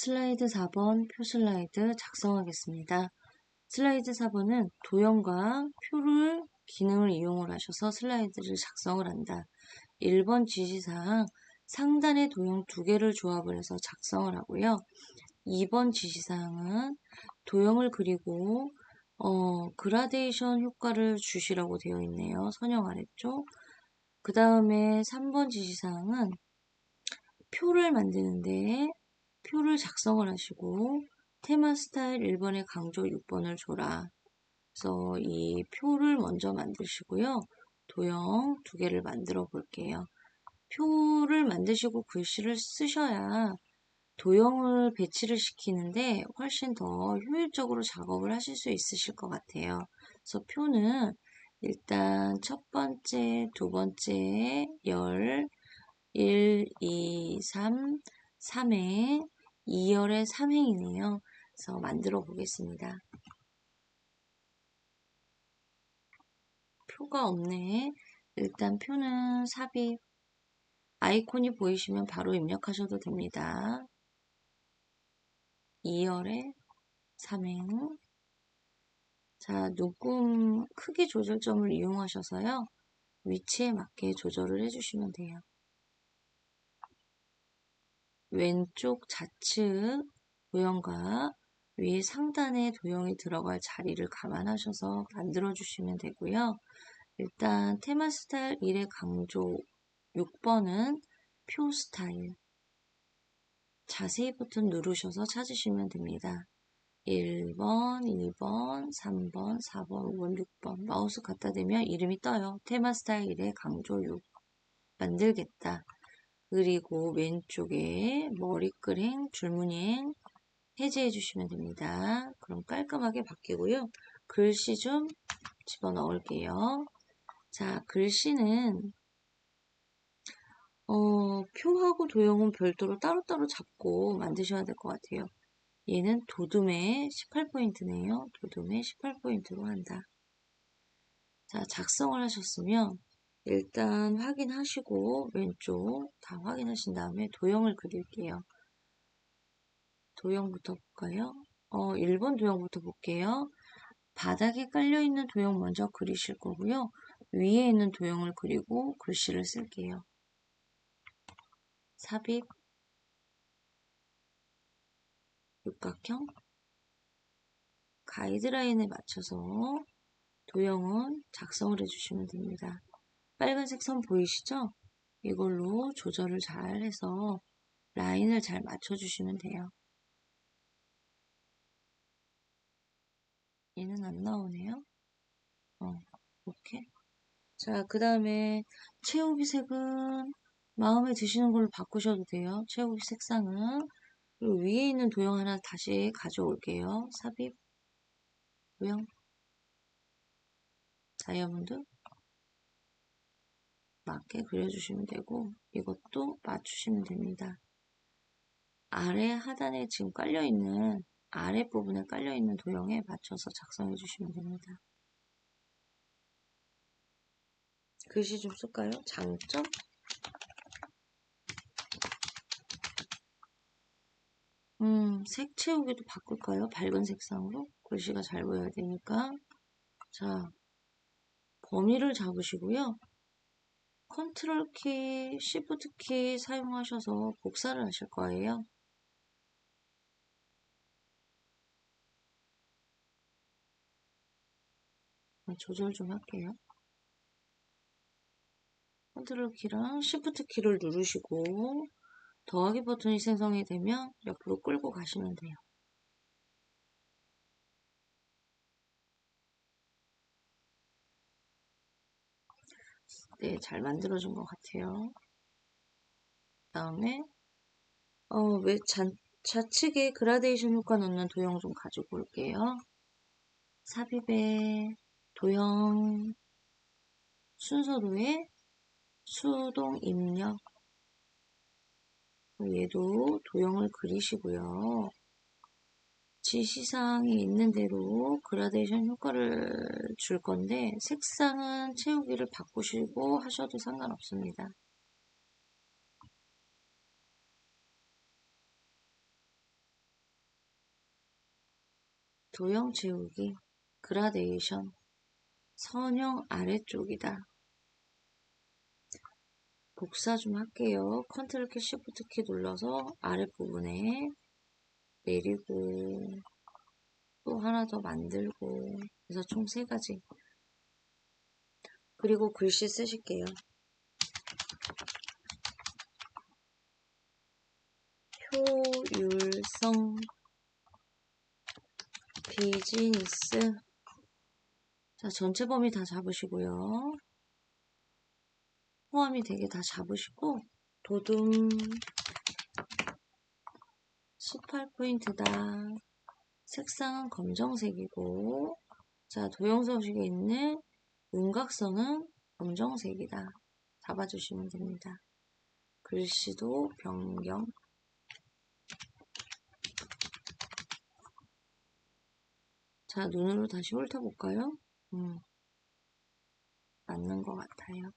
슬라이드 4번 표 슬라이드 작성하겠습니다. 슬라이드 4번은 도형과 표를 기능을 이용을 하셔서 슬라이드를 작성을 한다. 1번 지시사항 상단의 도형 두 개를 조합을 해서 작성을 하고요. 2번 지시사항은 도형을 그리고 어, 그라데이션 효과를 주시라고 되어 있네요. 선형 아래쪽. 그 다음에 3번 지시사항은 표를 만드는데 표를 작성을 하시고 테마 스타일 1번에 강조 6번을 줘라. 그래서 이 표를 먼저 만드시고요. 도형 두 개를 만들어 볼게요. 표를 만드시고 글씨를 쓰셔야 도형을 배치를 시키는데 훨씬 더 효율적으로 작업을 하실 수 있으실 것 같아요. 그래서 표는 일단 첫 번째, 두 번째, 열, 1, 2, 3, 3행, 2열의 3행이네요. 그래서 만들어 보겠습니다. 표가 없네. 일단 표는 삽입. 아이콘이 보이시면 바로 입력하셔도 됩니다. 2열의 3행. 자, 녹음 크기 조절점을 이용하셔서요. 위치에 맞게 조절을 해주시면 돼요. 왼쪽 좌측 도형과 위 상단에 도형이 들어갈 자리를 감안하셔서 만들어 주시면 되고요. 일단 테마 스타일 1의 강조 6번은 표 스타일 자세히 버튼 누르셔서 찾으시면 됩니다. 1번, 2번, 3번, 4번, 5번, 6번 마우스 갖다 대면 이름이 떠요. 테마 스타일 1의 강조 6 만들겠다. 그리고 왼쪽에 머리글행, 줄무늬행 해제해 주시면 됩니다. 그럼 깔끔하게 바뀌고요. 글씨 좀 집어넣을게요. 자, 글씨는 어, 표하고 도형은 별도로 따로따로 잡고 만드셔야 될 것 같아요. 얘는 도둠의 18포인트네요. 도둠의 18포인트로 한다. 자, 작성을 하셨으면 일단 확인하시고 왼쪽 다 확인하신 다음에 도형을 그릴게요. 도형부터 볼까요? 어, 1번 도형부터 볼게요. 바닥에 깔려있는 도형 먼저 그리실 거고요. 위에 있는 도형을 그리고 글씨를 쓸게요. 삽입 육각형 가이드라인에 맞춰서 도형은 작성을 해주시면 됩니다. 빨간색 선 보이시죠? 이걸로 조절을 잘 해서 라인을 잘 맞춰주시면 돼요. 얘는 안 나오네요. 어, 오케이. 자, 그 다음에 채우기 색은 마음에 드시는 걸로 바꾸셔도 돼요. 채우기 색상은. 그리고 위에 있는 도형 하나 다시 가져올게요. 삽입, 도형, 다이아몬드, 맞게 그려주시면 되고 이것도 맞추시면 됩니다. 아래 하단에 지금 깔려있는 아랫부분에 깔려있는 도형에 맞춰서 작성해 주시면 됩니다. 글씨 좀 쓸까요? 장점? 음, 색 채우기도 바꿀까요? 밝은 색상으로? 글씨가 잘 보여야 되니까. 자, 범위를 잡으시고요. 컨트롤 키, 시프트 키 사용하셔서 복사를 하실 거예요. 조절 좀 할게요. 컨트롤 키랑 시프트 키를 누르시고 더하기 버튼이 생성이 되면 옆으로 끌고 가시면 돼요. 네, 잘 만들어준 것 같아요. 다음에 어, 왜 잔, 좌측에 그라데이션 효과 넣는 도형 좀 가지고 올게요. 삽입에 도형 순서로의 수동 입력 얘도 도형을 그리시고요. 지시사항이 있는 대로 그라데이션 효과를 줄 건데 색상은 채우기를 바꾸시고 하셔도 상관없습니다. 도형 채우기, 그라데이션, 선형 아래쪽이다. 복사 좀 할게요. 컨트롤 키 시프트 키 눌러서 아랫부분에 내리고 또 하나 더 만들고 그래서 총 세 가지 그리고 글씨 쓰실게요. 효율성 비즈니스 자 전체 범위 다 잡으시고요. 포함이 되게 다 잡으시고 도둠 18포인트다. 색상은 검정색이고 자 도형 서식에 있는 윤곽선은 검정색이다. 잡아주시면 됩니다. 글씨도 변경 자 눈으로 다시 훑어볼까요? 음, 맞는 것 같아요.